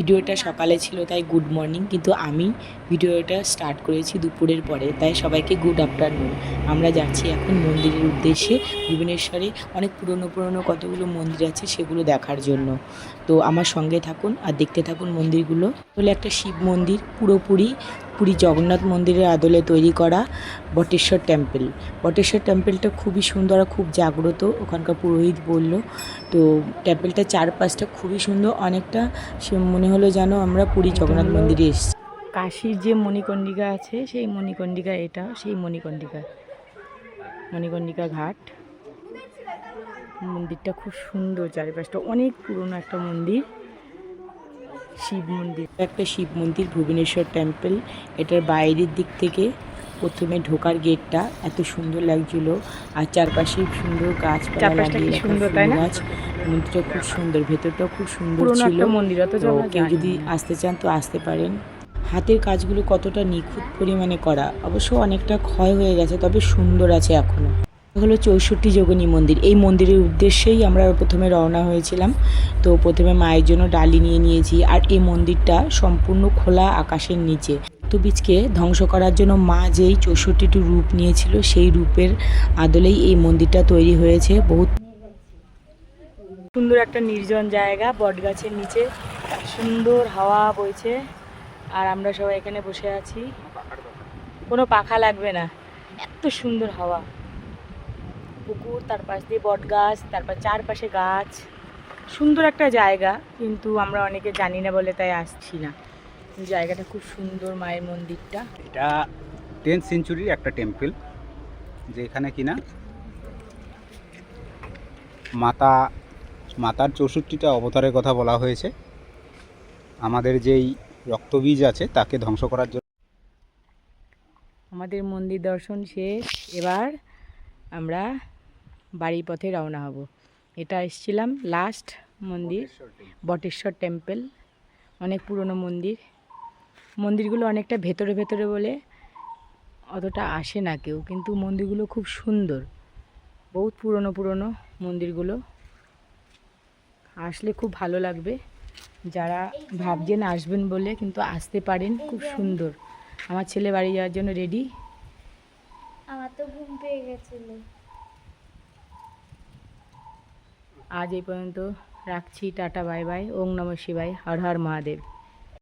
ভিডিওটা সকালে ছিল, তাই গুড মর্নিং কিন্তু আমি ভিডিওটা স্টার্ট করেছি দুপুরের পরে, তাই সবাইকে গুড আফটারনুন আমরা যাচ্ছি এখন মন্দিরের উদ্দেশ্যে, ভুবনেশ্বরে। অনেক পুরনো পুরনো কতগুলো মন্দির আছে সেগুলো দেখার জন্য। তো আমার সঙ্গে থাকুন আর দেখতে থাকুন মন্দিরগুলো। হলো একটা শিব মন্দির, পুরোপুরি পুরী জগন্নাথ মন্দিরের আদলে তৈরি করা বটেশ্বর টেম্পল। বটেশ্বর টেম্পলটা খুবই সুন্দর আর খুব জাগ্রত, ওখানকার পুরোহিত বলল। তো টেম্পলটা চারপাশটা খুবই সুন্দর, অনেকটা সে মনে হলো যেন আমরা পুরী জগন্নাথ মন্দিরে এসেছি। কাশির যে মণিকণ্ডিকা আছে, সেই মণিকণ্ডিকা এটা, সেই মণিকর্ণিকা মণিকণ্ডিকা ঘাট। মন্দিরটা খুব সুন্দর চারিপাশটা, অনেক পুরনো একটা মন্দির। শিব মন্দির। একটা শিব মন্দির ভুবনেশ্বর টেম্পল এটার বাইরের দিক থেকে প্রথমে ঢোকার গেটটা এত সুন্দর লাগছিল। আর চারপাশে সুন্দর গাছপালা লাগিয়ে সুন্দর? গাছ। মন্দিরটা খুব সুন্দর ভেতরটাও খুব সুন্দর ছিল। কেউ যদি আসতে চান তো আসতে পারেন। হাতের কাজগুলো কতটা নিখুঁত পরিমাণে করা অবশ্য অনেকটা ক্ষয় হয়ে গেছে তবে সুন্দর আছে এখনও হলো চৌষট্টি যোগিনী মন্দির। এই মন্দিরের উদ্দেশ্যেই আমরা প্রথমে রওনা হয়েছিলাম। তো প্রথমে মায়ের জন্য ডালি নিয়ে নিয়েছি আর এই মন্দিরটা সম্পূর্ণ খোলা আকাশের নিচে। বীজকে ধ্বংস করার জন্য মা যেই চৌষট্টিটি রূপ নিয়েছিল, সেই রূপের আদলেই এই মন্দিরটা তৈরি হয়েছে। বহুত সুন্দর একটা নির্জন জায়গা, বটগাছের নিচে। সুন্দর হাওয়া বইছে। আর আমরা সবাই এখানে বসে আছি। কোনো পাখা লাগবে না। এত সুন্দর হাওয়া। পুকুর তার পাশ দিয়ে বট গাছ তারপর চারপাশে গাছ। সুন্দর একটা জায়গা কিন্তু আমরা অনেকে জানি না বলে তাই আসছি না। জায়গাটা খুব সুন্দর মায়ের মন্দিরটা। এটা টেন্থ সেঞ্চুরির একটা টেম্পল যেখানে কিনা মাতা মাতার চৌষট্টিটা অবতারের কথা বলা হয়েছে। আমাদের যেই রক্তবীজ আছে তাকে ধ্বংস করার জন্য আমাদের মন্দির দর্শন শেষ। এবার আমরা বাড়ির পথে রওনা হব। এটা এসছিলাম লাস্ট মন্দির বটেশ্বর টেম্পল অনেক পুরনো মন্দির। মন্দিরগুলো অনেকটা ভেতরে ভেতরে বলে অতটা আসে না কেউ কিন্তু মন্দিরগুলো খুব সুন্দর। বহুত পুরনো পুরনো মন্দিরগুলো। আসলে খুব ভালো লাগবে। যারা ভাবছেন আসবেন বলে কিন্তু আসতে পারেন খুব সুন্দর। আমার ছেলে বাড়ি যাওয়ার জন্য রেডি আমার তো ঘুম পেয়ে গেছিল। আজ এই পর্যন্ত রাখছি টাটা বাই বাই ওং নম শিবাই হর হর মহাদেব।